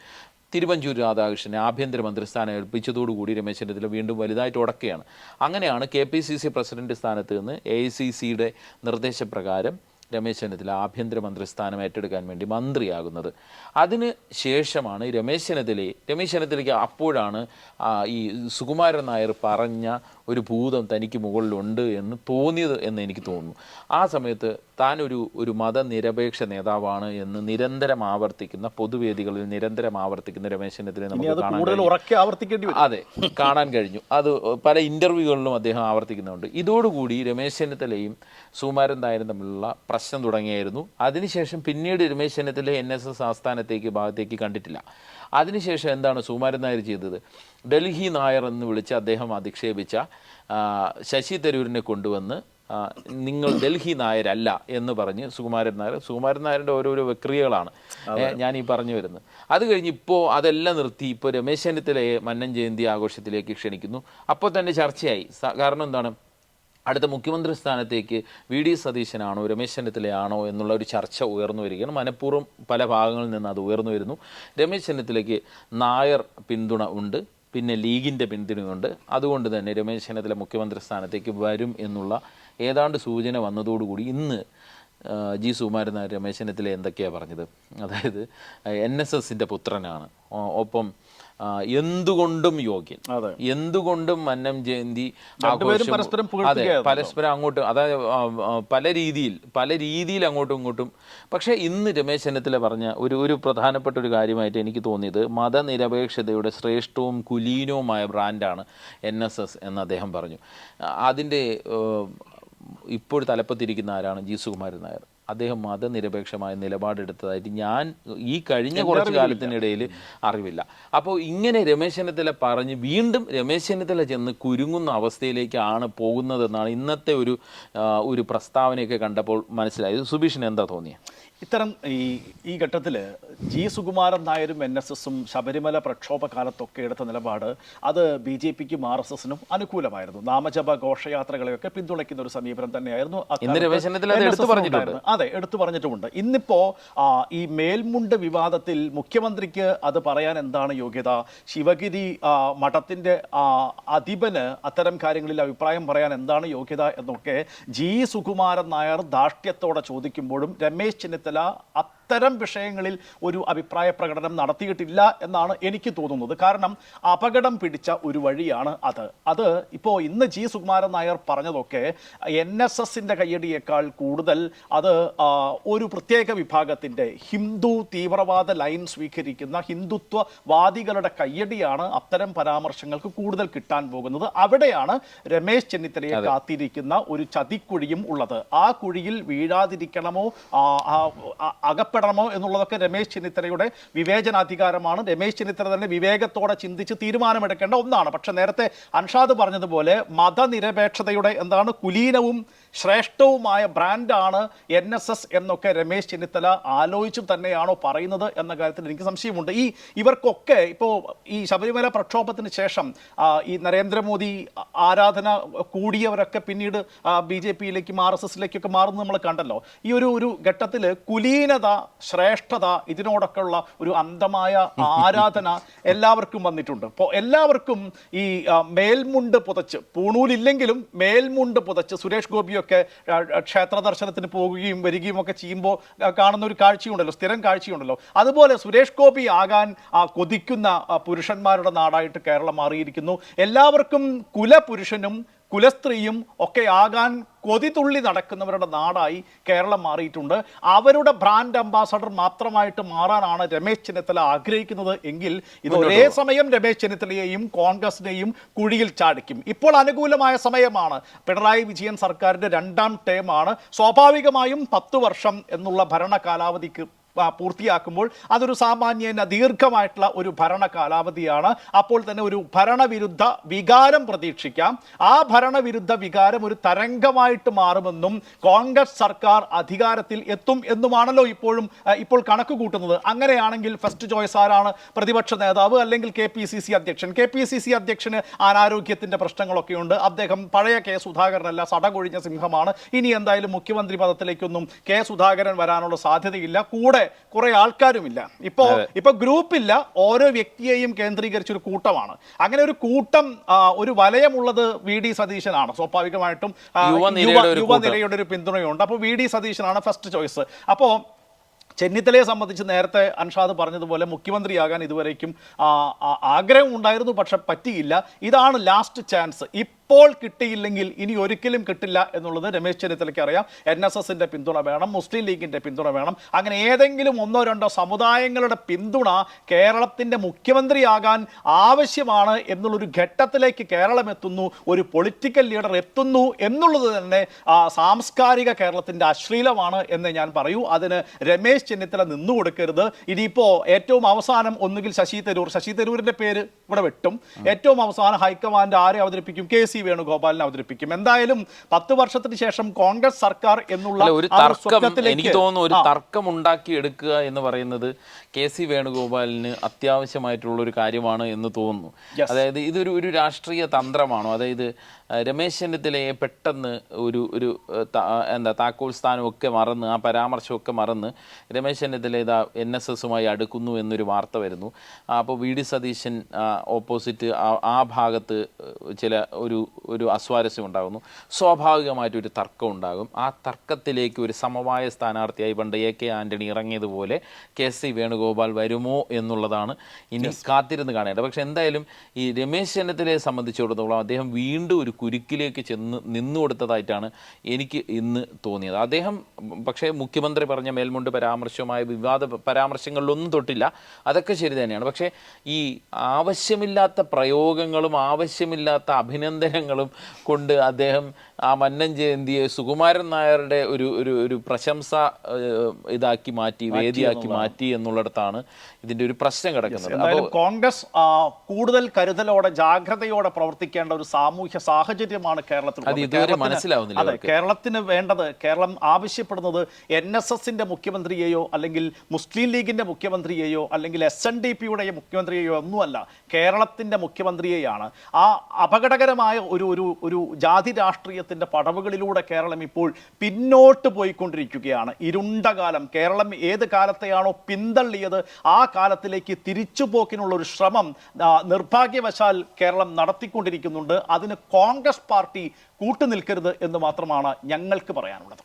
തിരുവഞ്ചൂർ രാധാകൃഷ്ണനെ ആഭ്യന്തരമന്ത്രി സ്ഥാനം ഏൽപ്പിച്ചതോടുകൂടി രമേശ് ചെന്നിത്തല വീണ്ടും വലുതായിട്ട് ഉടക്കുകയാണ്. അങ്ങനെയാണ് K P C C president സ്ഥാനത്ത് നിന്ന് എ ഐ സി സിയുടെ നിർദ്ദേശപ്രകാരം രമേശ് ചെന്നിത്തല ആഭ്യന്തരമന്ത്രി സ്ഥാനം ഏറ്റെടുക്കാൻ വേണ്ടി മന്ത്രിയാകുന്നത്. അതിന് ശേഷമാണ് രമേശ് ചെന്നിത്തലയെ രമേശ് ചെന്നിത്തലയ്ക്ക് അപ്പോഴാണ് ഈ സുകുമാരൻ നായർ പറഞ്ഞ ഒരു ഭൂതം തനിക്ക് മുകളിലുണ്ട് എന്ന് തോന്നിയത് എന്ന് എനിക്ക് തോന്നുന്നു. ആ സമയത്ത് താൻ ഒരു ഒരു മതനിരപേക്ഷ നേതാവാണ് എന്ന് നിരന്തരം ആവർത്തിക്കുന്ന പൊതുവേദികളിൽ നിരന്തരം ആവർത്തിക്കുന്ന രമേശ് ചെന്നിത്തലയെ നമുക്ക് കാണാൻ അതെ കാണാൻ കഴിഞ്ഞു. അത് പല ഇന്റർവ്യൂകളിലും അദ്ദേഹം ആവർത്തിക്കുന്നുണ്ട്. ഇതോടുകൂടി രമേശ് ചെന്നിത്തലയും സുമാരൻ നായരും തമ്മിലുള്ള പ്രശ്നം തുടങ്ങിയായിരുന്നു. അതിനുശേഷം പിന്നീട് Ramesh Chennithala N S S ആസ്ഥാനത്തേക്ക് ഭാഗത്തേക്ക് കണ്ടിട്ടില്ല. അതിനുശേഷം എന്താണ് സുകുമാരൻ നായർ ചെയ്തത്? ഡൽഹി നായർ എന്ന് വിളിച്ച് അദ്ദേഹം അധിക്ഷേപിച്ച ശശി തരൂരിനെ കൊണ്ടുവന്ന് നിങ്ങൾ ഡൽഹി നായരല്ല എന്ന് പറഞ്ഞ് സുകുമാരൻ നായർ സുകുമാരൻ നായരുടെ ഓരോരോ വിക്രിയകളാണ് ഞാൻ ഈ പറഞ്ഞു വരുന്നത്. അത് കഴിഞ്ഞ് ഇപ്പോൾ അതെല്ലാം നിർത്തി ഇപ്പോൾ രമേശ് ചെന്നിത്തലയെ മന്നൻ ജയന്തി ആഘോഷത്തിലേക്ക് ക്ഷണിക്കുന്നു. അപ്പോൾ തന്നെ ചർച്ചയായി. കാരണം എന്താണ്? അടുത്ത മുഖ്യമന്ത്രി സ്ഥാനത്തേക്ക് വി ഡി സതീശനാണോ രമേശ് ചെന്നിത്തലയാണോ എന്നുള്ള ഒരു ചർച്ച ഉയർന്നു വരികയാണ്. മനഃപൂർവം പല ഭാഗങ്ങളിൽ നിന്ന് അത് ഉയർന്നു വരുന്നു. രമേശ് ചെന്നിത്തലയ്ക്ക് നായർ പിന്തുണ ഉണ്ട് പിന്നെ ലീഗിന്റെ പിന്തുണയുണ്ട് അതുകൊണ്ട് തന്നെ രമേശ് ചെന്നിത്തല മുഖ്യമന്ത്രി സ്ഥാനത്തേക്ക് വരും എന്നുള്ള ഏതാണ്ട് സൂചന വന്നതോടുകൂടി ഇന്ന് ജി സുകുമാരൻ നായർ രമേശ് ചെന്നിത്തല എന്തൊക്കെയാണ് പറഞ്ഞത്? അതായത് എൻ എസ് എസിന്റെ പുത്രനാണ്. ഒപ്പം എന്തുകൊണ്ടും യോഗ്യൻ. എന്തുകൊണ്ടും മന്നം ജയന്തി പരസ്പരം അതെ പരസ്പരം അങ്ങോട്ടും അതായത് പല രീതിയിൽ പല രീതിയിൽ അങ്ങോട്ടും ഇങ്ങോട്ടും. പക്ഷേ ഇന്ന് രമേശ് ചെന്നിത്തല പറഞ്ഞ ഒരു ഒരു പ്രധാനപ്പെട്ട ഒരു കാര്യമായിട്ട് എനിക്ക് തോന്നിയത് മതനിരപേക്ഷതയുടെ ശ്രേഷ്ഠവും കുലീനവുമായ ബ്രാൻഡാണ് എൻ എസ് എസ് എന്ന് അദ്ദേഹം പറഞ്ഞു. അതിന്റെ ഇപ്പോൾ തലപ്പത്തിരിക്കുന്ന ആരാണ്? ജി സുകുമാരൻ നായർ. അദ്ദേഹം മതനിരപേക്ഷമായ നിലപാടെടുത്തതായിട്ട് ഞാൻ ഈ കഴിഞ്ഞ കുറച്ച് കാലത്തിനിടയിൽ അറിവില്ല. അപ്പോൾ ഇങ്ങനെ രമേശ് ചെന്നിത്തല പറഞ്ഞ് വീണ്ടും രമേശ് ചെന്നിത്തല ചെന്ന് കുരുങ്ങുന്ന അവസ്ഥയിലേക്കാണ് പോകുന്നതെന്നാണ് ഇന്നത്തെ ഒരു ഒരു പ്രസ്താവനയൊക്കെ കണ്ടപ്പോൾ മനസ്സിലായത്. സുബീഷിന് എന്താ തോന്നിയത് ഇത്തരം ഈ ഈ ഘട്ടത്തിൽ ജി സുകുമാരൻ നായരും എൻ എസ് എസും ശബരിമല പ്രക്ഷോഭ കാലത്തൊക്കെ എടുത്ത നിലപാട് അത് ബി ജെ പിക്കും ആർ എസ് എസിനും അനുകൂലമായിരുന്നു. നാമജപ ഘോഷയാത്രകളെയൊക്കെ പിന്തുണയ്ക്കുന്ന ഒരു സമീപനം തന്നെയായിരുന്നു അത് എടുത്തു പറഞ്ഞിട്ടുണ്ട്. അതെ എടുത്തു പറഞ്ഞിട്ടുമുണ്ട്. ഇന്നിപ്പോ ഈ മേൽമുണ്ട് വിവാദത്തിൽ മുഖ്യമന്ത്രിക്ക് അത് പറയാൻ എന്താണ് യോഗ്യത? ശിവഗിരി മഠത്തിന്റെ അധിപന് അത്തരം കാര്യങ്ങളിൽ അഭിപ്രായം പറയാൻ എന്താണ് യോഗ്യത എന്നൊക്കെ ജി സുകുമാരൻ നായർ ധാർഷ്ട്യത്തോടെ ചോദിക്കുമ്പോഴും രമേശ് ചെന്നിത്തല தலா அப் അത്തരം വിഷയങ്ങളിൽ ഒരു അഭിപ്രായ പ്രകടനം നടത്തിയിട്ടില്ല എന്നാണ് എനിക്ക് തോന്നുന്നത്. കാരണം അപകടം പിടിച്ച ഒരു വഴിയാണ് അത്. അത് ഇപ്പോൾ ഇന്ന് ജി സുകുമാരൻ നായർ പറഞ്ഞതൊക്കെ എൻ എസ് എസിന്റെ കയ്യടിയേക്കാൾ കൂടുതൽ അത് ഒരു പ്രത്യേക വിഭാഗത്തിന്റെ ഹിന്ദു തീവ്രവാദ ലൈൻ സ്വീകരിക്കുന്ന ഹിന്ദുത്വവാദികളുടെ കയ്യടിയാണ് അത്തരം പരാമർശങ്ങൾക്ക് കൂടുതൽ കിട്ടാൻ പോകുന്നത്. അവിടെയാണ് രമേശ് ചെന്നിത്തലയെ കാത്തിരിക്കുന്ന ഒരു ചതിക്കുഴിയും ഉള്ളത്. ആ കുഴിയിൽ വീഴാതിരിക്കണമോ? ആ, ആ, എന്നുള്ളതൊക്കെ രമേശ് ചെന്നിത്തലയുടെ വിവേചനാധികാരമാണ്. രമേശ് ചെന്നിത്തല തന്നെ വിവേകത്തോടെ ചിന്തിച്ച് തീരുമാനമെടുക്കേണ്ട ഒന്നാണ്. പക്ഷെ നേരത്തെ അൻഷാദ് പറഞ്ഞതുപോലെ മതനിരപേക്ഷതയുടെ എന്താണ് കുലീനവും ശ്രേഷ്ഠവുമായ ബ്രാൻഡാണ് എൻ എസ് എസ് എന്നൊക്കെ രമേശ് ചെന്നിത്തല ആലോചിച്ചും തന്നെയാണോ പറയുന്നത് എന്ന കാര്യത്തിൽ എനിക്ക് സംശയമുണ്ട്. ഈ ഇവർക്കൊക്കെ ഇപ്പോൾ ഈ ശബരിമല പ്രക്ഷോഭത്തിന് ശേഷം ഈ നരേന്ദ്രമോദി ആരാധന കൂടിയവരൊക്കെ പിന്നീട് ബി ജെ പിയിലേക്കും ആർ എസ് എസിലേക്കൊക്കെ മാറുന്നത് നമ്മൾ കണ്ടല്ലോ. ഈ ഒരു ഒരു ഘട്ടത്തിൽ കുലീനത ശ്രേഷ്ഠത ഇതിനോടൊക്കെ ഉള്ള ഒരു അന്ധമായ ആരാധന എല്ലാവർക്കും വന്നിട്ടുണ്ട്. അപ്പോൾ എല്ലാവർക്കും ഈ മേൽമുണ്ട് പുതച്ച് പൂണൂലില്ലെങ്കിലും മേൽമുണ്ട് പുതച്ച് സുരേഷ് ഗോപിയൊക്കെ ആ, ക്ഷേത്ര ദർശനത്തിന് പോകുകയും വരികയും ഒക്കെ ചെയ്യുമ്പോൾ കാണുന്ന ഒരു കാഴ്ചയുണ്ടല്ലോ സ്ഥിരം കാഴ്ചയുണ്ടല്ലോ. അതുപോലെ സുരേഷ് ഗോപി ആകാൻ കൊതിക്കുന്ന പുരുഷന്മാരുടെ നാടായിട്ട് കേരളം മാറിയിരിക്കുന്നു. എല്ലാവർക്കും കുലപുരുഷനും കുലസ്ത്രീയും ഒക്കെ ആകാൻ കൊതിതുള്ളി നടക്കുന്നവരുടെ നാടായി കേരളം മാറിയിട്ടുണ്ട്. അവരുടെ ബ്രാൻഡ് അംബാസഡർ മാത്രമായിട്ട് മാറാനാണ് രമേശ് ചെന്നിത്തല ആഗ്രഹിക്കുന്നത് എങ്കിൽ ഇത് ഒരേ സമയം രമേശ് ചെന്നിത്തലയെയും കോൺഗ്രസിനെയും കുഴിയിൽ ചാടിക്കും. ഇപ്പോൾ അനുകൂലമായ സമയമാണ്. പിണറായി വിജയൻ സർക്കാരിന്റെ രണ്ടാം ടേമാണ് സ്വാഭാവികമായും പത്ത് വർഷം എന്നുള്ള ഭരണ കാലാവധിക്ക് പൂർത്തിയാക്കുമ്പോൾ അതൊരു സാമാന്യേന ദീർഘമായിട്ടുള്ള ഒരു ഭരണ കാലാവധിയാണ്. അപ്പോൾ തന്നെ ഒരു ഭരണവിരുദ്ധ വികാരം പ്രതീക്ഷിക്കാം. ആ ഭരണവിരുദ്ധ വികാരം ഒരു തരംഗമായിട്ട് മാറുമെന്നും കോൺഗ്രസ് സർക്കാർ അധികാരത്തിൽ എത്തും എന്നുമാണല്ലോ ഇപ്പോഴും ഇപ്പോൾ കണക്ക് കൂട്ടുന്നത്. അങ്ങനെയാണെങ്കിൽ ഫസ്റ്റ് ചോയ്സ് ആരാണ് പ്രതിപക്ഷ നേതാവ് അല്ലെങ്കിൽ കെ പി സി സി അധ്യക്ഷൻ? കെ പി സി സി അധ്യക്ഷന് അനാരോഗ്യത്തിന്റെ പ്രശ്നങ്ങളൊക്കെയുണ്ട്. അദ്ദേഹം പഴയ കെ സുധാകരനല്ല സടകൊഴിഞ്ഞ സിംഹമാണ്. ഇനി എന്തായാലും മുഖ്യമന്ത്രി പദത്തിലേക്കൊന്നും കെ സുധാകരൻ വരാനുള്ള സാധ്യതയില്ല. കൂടെ കുറെ ആൾക്കാരുമില്ല. ഇപ്പോ ഇപ്പൊ ഗ്രൂപ്പില്ല ഓരോ വ്യക്തിയെയും കേന്ദ്രീകരിച്ച ഒരു കൂട്ടമാണ്. അങ്ങനെ ഒരു കൂട്ടം ഒരു വലയമുള്ളത് വി ഡി സതീശനാണ്. സ്വാഭാവികമായിട്ടും യുവനിരയുടെ ഒരു പിന്തുണയുണ്ട്. അപ്പോൾ വി ഡി സതീശനാണ് ഫസ്റ്റ് ചോയ്സ് അപ്പോൾ ചെന്നിത്തലയെ സംബന്ധിച്ച് നേരത്തെ അൻഷാദ് പറഞ്ഞതുപോലെ മുഖ്യമന്ത്രിയാകാൻ ഇതുവരേക്കും ആഗ്രഹം ഉണ്ടായിരുന്നു പക്ഷെ പറ്റിയില്ല. ഇതാണ് ലാസ്റ്റ് ചാൻസ് ഇപ്പോൾ കിട്ടിയില്ലെങ്കിൽ ഇനി ഒരിക്കലും കിട്ടില്ല എന്നുള്ളത് രമേശ് ചെന്നിത്തലയ്ക്ക് അറിയാം. എൻ എസ് എസിന്റെ പിന്തുണ വേണം മുസ്ലിം ലീഗിന്റെ പിന്തുണ വേണം. അങ്ങനെ ഏതെങ്കിലും ഒന്നോ രണ്ടോ സമുദായങ്ങളുടെ പിന്തുണ കേരളത്തിന്റെ മുഖ്യമന്ത്രിയാകാൻ ആവശ്യമാണ് എന്നുള്ളൊരു ഘട്ടത്തിലേക്ക് കേരളം എത്തുന്നു ഒരു പൊളിറ്റിക്കൽ ലീഡർ എത്തുന്നു എന്നുള്ളത് തന്നെ ആ, സാംസ്കാരിക കേരളത്തിന്റെ അശ്ലീലമാണ് എന്ന് ഞാൻ പറയൂ. അതിന് രമേശ് ചെന്നിത്തല നിന്നു കൊടുക്കരുത്. ഇനിയിപ്പോ ഏറ്റവും അവസാനം ഒന്നുകിൽ ശശി തരൂർ ശശി തരൂരിന്റെ പേര് ഇവിടെ വെട്ടും. ഏറ്റവും അവസാനം ഹൈക്കമാൻഡ് ആരെ അവതരിപ്പിക്കും? കെ സി വേണുഗോപാലിനെ അവതരിപ്പിക്കും. എന്തായാലും പത്ത് വർഷത്തിന് ശേഷം കോൺഗ്രസ് സർക്കാർ എന്നുള്ള ഒരു തർക്കം എനിക്ക് തോന്നുന്നു ഒരു തർക്കം ഉണ്ടാക്കി എടുക്കുക എന്ന് പറയുന്നത് കെ സി വേണുഗോപാലിന് അത്യാവശ്യമായിട്ടുള്ള ഒരു കാര്യമാണ് എന്ന് തോന്നുന്നു. അതായത് ഇതൊരു ഒരു രാഷ്ട്രീയ തന്ത്രമാണോ? അതായത് രമേശ് ചെന്നിത്തലയെ പെട്ടെന്ന് ഒരു ഒരു എന്താ താക്കോൽ സ്ഥാനമൊക്കെ മറന്ന് ആ പരാമർശമൊക്കെ മറന്ന് രമേശ് ചെന്നിത്തല ഇതാ എൻ എസ് എസുമായി അടുക്കുന്നു എന്നൊരു വാർത്ത വരുന്നു. അപ്പോൾ വി ഡി സതീശൻ ഓപ്പോസിറ്റ് ആ ഭാഗത്ത് ചില ഒരു ഒരു അസ്വാരസ്യം ഉണ്ടാകുന്നു. സ്വാഭാവികമായിട്ടൊരു തർക്കം ഉണ്ടാകും. ആ തർക്കത്തിലേക്ക് ഒരു സമവായ സ്ഥാനാർത്ഥിയായി പണ്ട് എ കെ ആന്റണി ഇറങ്ങിയതുപോലെ കെ സി വേണുഗോപാൽ വരുമോ എന്നുള്ളതാണ് ഇനി കാത്തിരുന്ന് കാണേണ്ടത്. പക്ഷേ എന്തായാലും ഈ രമേശ് ചെന്നിത്തലയെ സംബന്ധിച്ചിടത്തോളം അദ്ദേഹം വീണ്ടും ഒരു കുരുക്കിലേക്ക് ചെന്ന് നിന്നു കൊടുത്തതായിട്ടാണ് എനിക്ക് ഇന്ന് തോന്നിയത്. അദ്ദേഹം പക്ഷേ മുഖ്യമന്ത്രി പറഞ്ഞ മേൽമുണ്ട് പരാമർശവുമായ വിവാദ പരാമർശങ്ങളിലൊന്നും തൊട്ടില്ല. അതൊക്കെ ശരി തന്നെയാണ്. പക്ഷേ ഈ ആവശ്യമില്ലാത്ത പ്രയോഗങ്ങളും ആവശ്യമില്ലാത്ത അഭിനന്ദനങ്ങളും കൊണ്ട് അദ്ദേഹം ആ മന്നൻ ജയന്തിയെ സുകുമാരൻ നായരുടെ ഒരു ഒരു ഒരു പ്രശംസ ഇതാക്കി മാറ്റി വേദിയാക്കി മാറ്റി എന്നുള്ളിടത്താണ് ഇതിന്റെ ഒരു പ്രശ്നം കിടക്കുന്നത്. അപ്പോൾ കോൺഗ്രസ് കൂടുതൽ കരുതലോടെ ജാഗ്രതയോടെ പ്രവർത്തിക്കേണ്ട ഒരു സാമൂഹ്യ സാഹചര്യമാണ് കേരളത്തിൽ അത്. ഇതുവരെ മനസ്സിലാവുന്നില്ല കേരളത്തിന് വേണ്ടത് കേരളം ആവശ്യപ്പെടുന്നത് എൻ എസ് എസിന്റെ മുഖ്യമന്ത്രിയെയോ അല്ലെങ്കിൽ മുസ്ലിം ലീഗിന്റെ മുഖ്യമന്ത്രിയെയോ അല്ലെങ്കിൽ എസ് എൻ ഡി പിയുടെ മുഖ്യമന്ത്രിയെയോ ഒന്നുമല്ല. കേരളത്തിന്റെ മുഖ്യമന്ത്രിയെയാണ്. ആ അപകടകരമായ ഒരു ഒരു ഒരു ജാതി രാഷ്ട്രീയത്തിന്റെ പടവുകളിലൂടെ കേരളം ഇപ്പോൾ പിന്നോട്ട് പോയിക്കൊണ്ടിരിക്കുകയാണ്. ഇരുണ്ട കാലം കേരളം ഏത് കാലത്തെയാണോ പിന്തള്ളിയത് ആ കാലത്തിലേക്ക് തിരിച്ചുപോക്കിനുള്ള ഒരു ശ്രമം നിർഭാഗ്യവശാൽ കേരളം നടത്തിക്കൊണ്ടിരിക്കുന്നുണ്ട്. അതിന് കോൺഗ്രസ് പാർട്ടി കൂട്ടുനിൽക്കരുത് എന്ന് മാത്രമാണ് ഞങ്ങൾക്ക് പറയാനുള്ളത്.